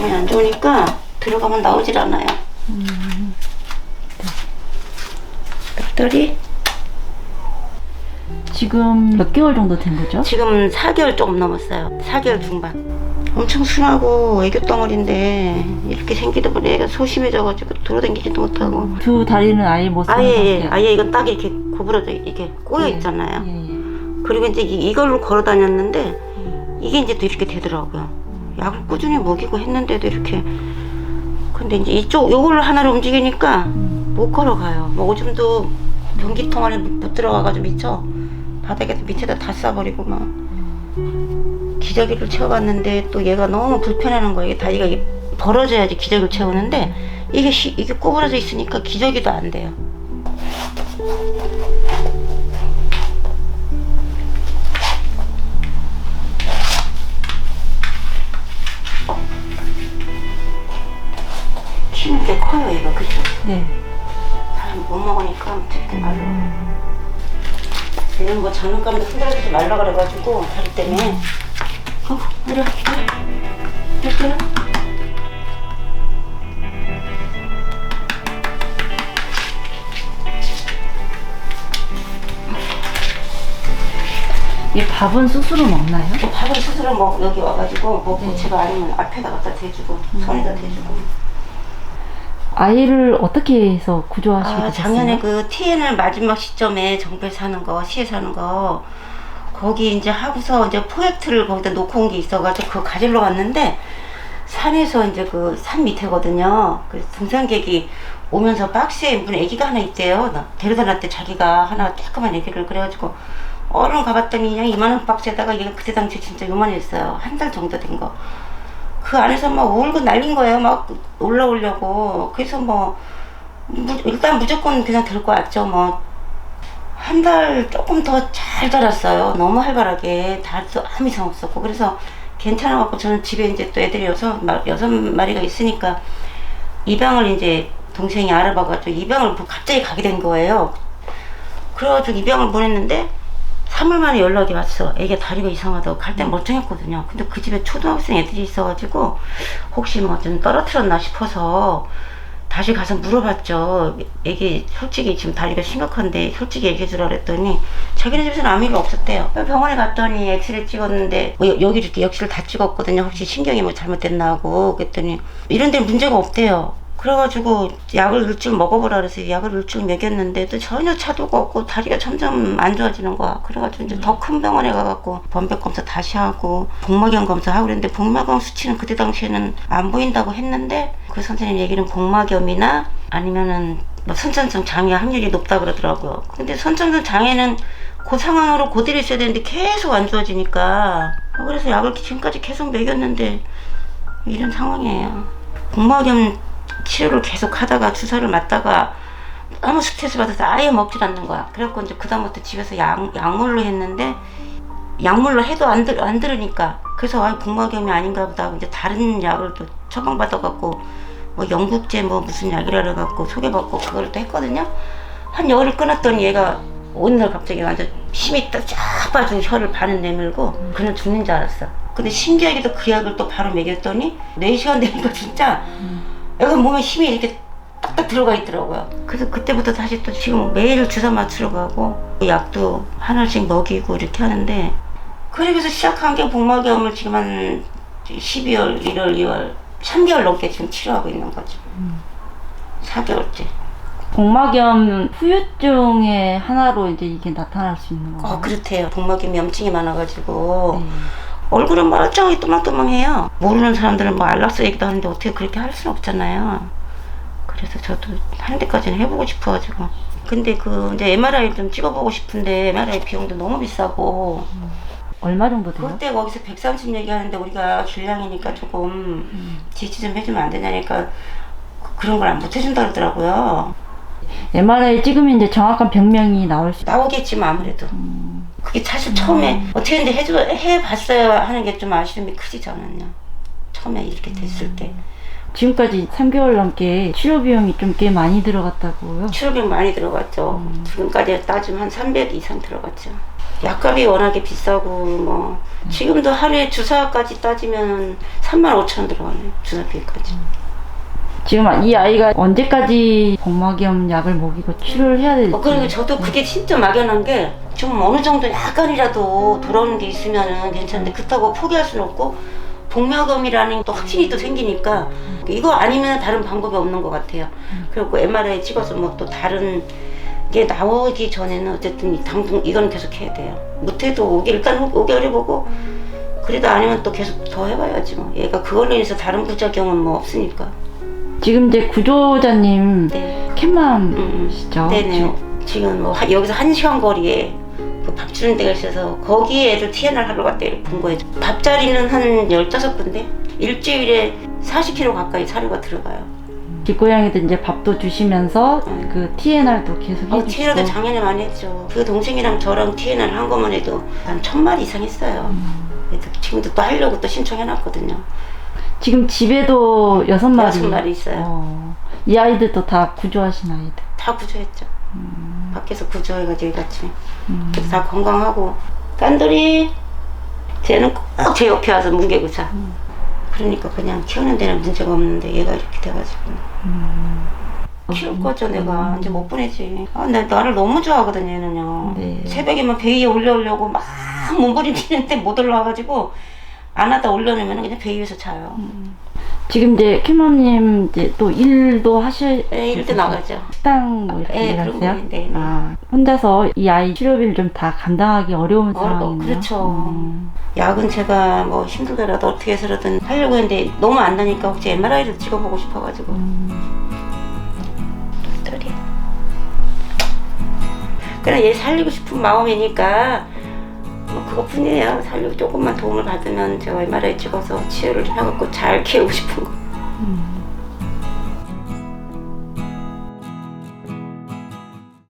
몸이 안 좋으니까 들어가면 나오질 않아요. 벽돌이 지금 몇 개월 정도 된 거죠? 지금 4개월 조금 넘었어요. 4개월 중반. 엄청 순하고 애교 덩어리인데 이렇게 생기다 보니 애가 소심해져가지고 돌아다니지도 못하고 두 다리는 아예 못 쓰는 아예 예, 상태. 아예 이거 딱 이렇게 구부러져 이렇게 꼬여 있잖아요. 예, 예. 그리고 이제 이- 이걸로 걸어 다녔는데 이게 이제 또 이렇게 되더라고요. 약을 꾸준히 먹이고 했는데도 이렇게 근데 이제 이쪽 요걸 하나를 움직이니까 못 걸어가요. 뭐 오줌도 변기통 안에 못 들어가가지고 미쳐 바닥에서 밑에다 다 싸버리고 막 기저귀를 채워봤는데 또 얘가 너무 불편해하는 거예요. 다리가 벌어져야지 기저귀를 채우는데 이게 시- 이게 구부러져 있으니까 기저귀도 안 돼요. 네. 사람 못 먹으니까 절대 말로. 얘는 뭐 장난감도 흔들어주지 말라 그래가지고 다리 때문에. 어, 내려, 내려. 내려. 이 밥은 스스로 먹나요? 밥을 스스로 뭐 여기 와가지고 뭐 부채가 아니면 앞에다 갖다 대주고 손에다 대주고. 아이를 어떻게 해서 구조하시게 아, 되셨어요? 작년에 그 TN을 마지막 시점에 정배 사는 거, 시에 사는 거, 거기 이제 하고서 이제 프로젝트를 거기다 놓고 온 게 있어가지고 그거 가지러 왔는데, 산에서 이제 그 산 밑에거든요. 그 등산객이 오면서 박스에 무슨 애기가 하나 있대요. 나 데려다 놨대, 자기가 하나 조그만 애기를. 그래가지고, 얼른 가봤더니 그냥 이만한 박스에다가 얘가 그때 당시에 진짜 요만했어요. 한 달 정도 된 거. 그 안에서 막 울고 날린 거예요. 막 올라오려고. 그래서 뭐, 무- 일단 무조건 그냥 들고 왔죠. 뭐, 한 달 조금 더 잘 자랐어요. 너무 활발하게. 달도 아무 이상 없었고. 그래서 괜찮아갖고 저는 집에 이제 또 애들이 여섯, 마- 여섯 마리가 있으니까 입양을 이제 동생이 알아봐가지고 입양을 뭐 갑자기 가게 된 거예요. 그래가지고 입양을 보냈는데 3일 만에 연락이 왔어. 애가 다리가 이상하다고 갈 땐 멀쩡했거든요. 근데 그 집에 초등학생 애들이 있어가지고 혹시 뭐 좀 떨어뜨렸나 싶어서 다시 가서 물어봤죠. 애기 솔직히 지금 다리가 심각한데 솔직히 얘기해 주라 그랬더니 자기네 집에서는 아무 일 없었대요. 병원에 갔더니 엑스레이 찍었는데 뭐 여- 여기 이렇게 역시를 다 찍었거든요. 혹시 신경이 뭐 잘못됐나 하고 그랬더니 이런 데 문제가 없대요. 그래가지고 약을 일주일 먹어보라 그래서 약을 일주일 먹였는데도 전혀 차도가 없고 다리가 점점 안 좋아지는 거야. 그래가지고 이제 더 큰 병원에 가갖고 범백 검사 다시 하고 복막염 검사하고 그랬는데 복막염 수치는 그때 당시에는 안 보인다고 했는데 그 선생님 얘기는 복막염이나 아니면은 뭐 선천성 장애 확률이 높다 그러더라고요. 근데 선천성 장애는 그 상황으로 고대로 있어야 되는데 계속 안 좋아지니까 그래서 약을 지금까지 계속 먹였는데 이런 상황이에요. 복막염 치료를 계속 하다가 주사를 맞다가 너무 스트레스 받아서 아예 먹질 않는 거야. 그래갖고 이제 그다음부터 집에서 약, 약물로 했는데 약물로 해도 안, 들, 안 들으니까 그래서 아 복막염이 아닌가 보다 이제 다른 약을 또 처방받아갖고 뭐 영국제 뭐 무슨 약이라 그래갖고 소개받고 그걸 또 했거든요. 한 열흘 끊었더니 얘가 어느 날 갑자기 완전 힘이 딱 빠지고 혀를 반은 내밀고 그냥 죽는 줄 알았어. 근데 신기하게도 그 약을 또 바로 먹였더니 4시간 되니까 진짜 애가 몸에 힘이 이렇게 딱딱 들어가 있더라고요. 그래서 그때부터 다시 또 지금 매일 주사 맞추러 가고 약도 하나씩 먹이고 이렇게 하는데 그러면서 시작한 게 복막염을 지금 한 12월, 1월, 2월 3개월 넘게 지금 치료하고 있는 거죠. 4개월째. 복막염 후유증의 하나로 이제 이게 나타날 수 있는 건가요? 어, 그렇대요. 복막염 염증이 많아가지고 네. 얼굴은 멀쩡히 또망또망해요. 모르는 사람들은 뭐 알락스 얘기도 하는데 어떻게 그렇게 할 수는 없잖아요. 그래서 저도 하는 데까지는 해보고 싶어가지고. 근데 그 이제 MRI 좀 찍어보고 싶은데 MRI 비용도 너무 비싸고 얼마 정도 돼요? 그때 거기서 130 얘기하는데 우리가 길냥이니까 조금 지지 좀 해주면 안 되냐니까 그- 그런 걸못 해준다 그러더라고요. MRI 찍으면 이제 정확한 병명이 나올 수 나오겠지만 아무래도 그게 사실 처음에 어떻게 했는데 해줘 해봤어요 하는 게 좀 아쉬움이 크지 저는요. 처음에 이렇게 됐을 때 지금까지 3개월 넘게 치료 비용이 좀 꽤 많이 들어갔다고요? 치료비 많이 들어갔죠. 지금까지 따지면 한 300 이상 들어갔죠. 약값이 워낙에 비싸고 뭐 지금도 하루에 주사까지 따지면 3만 5천 원 들어가네요. 주사비까지. 지금 이 아이가 언제까지 복막염 약을 먹이고 치료를 해야 될지. 어, 그리고 저도 그게 진짜 막연한 게 좀 어느 정도 약간이라도 돌아오는 게 있으면은 괜찮은데 그렇다고 포기할 수는 없고 복막염이라는 또 확신이 또 생기니까 이거 아니면 다른 방법이 없는 것 같아요. 그리고 MRI 찍어서 뭐 또 다른 게 나오기 전에는 어쨌든 이 당분 이건 계속 해야 돼요. 못해도 오기 일단 5개월 해보고 그래도 아니면 또 계속 더 해봐야지 뭐. 얘가 그걸로 인해서 다른 부작용은 뭐 없으니까. 지금 이제 구조자님 네. 캣맘이시죠? 네네. 지금 뭐 하- 여기서 한 시간 거리에 그 밥 주는 데가 있어서 거기에 애들 TNR 하러 갔다 본 거예요. 밥자리는 한 15군데? 일주일에 40kg 가까이 사료가 들어가요. 집고양이도 이제 밥도 주시면서 음. 그 TNR도 계속 어, 해주시고. TNR도 작년에 많이 했죠. 그 동생이랑 저랑 TNR 한 것만 해도 한 천마리 이상 했어요. 그래서 지금도 또 하려고 또 신청해놨거든요. 지금 집에도 여섯 마리. 여섯 마리 있어요. 어, 이 아이들도 다 구조하신 아이들. 다 구조했죠. 밖에서 구조해가지고 같이. 음. 그래서 다 건강하고. 깐돌이 쟤는 꼭 제 옆에 와서 뭉개고자. 그러니까 그냥 키우는 데는 문제가 없는데 얘가 이렇게 돼가지고. 키울 거죠 내가 이제 못 보내지. 아, 나 나를 너무 좋아하거든요 얘는요. 네. 새벽에만 배 위에 올려오려고 막 몸부림치는데 못 올라와가지고 안 하다 올려놓으면 그냥 배 위에서 자요. 지금 이제 캣맘님 이제 또 일도 하실. 예, 이럴 때 나가죠. 식당 뭐 이렇게 예, 일하세요? 거, 네, 네. 아, 혼자서 이 아이 치료비를 좀 다 감당하기 어려운 어려워, 상황이네요. 그렇죠. 음. 약은 제가 뭐 힘들더라도 어떻게 해서라든 하려고 했는데 너무 안 나니까 혹시 MRI를 찍어보고 싶어가지고 똘똘이 그냥 얘 살리고 싶은 마음이니까 뭐 그것뿐이에요 살리고 조금만 도움을 받으면 제가 MRI 찍어서 치료를 좀 해갖고 잘 키우고 싶은 거 음.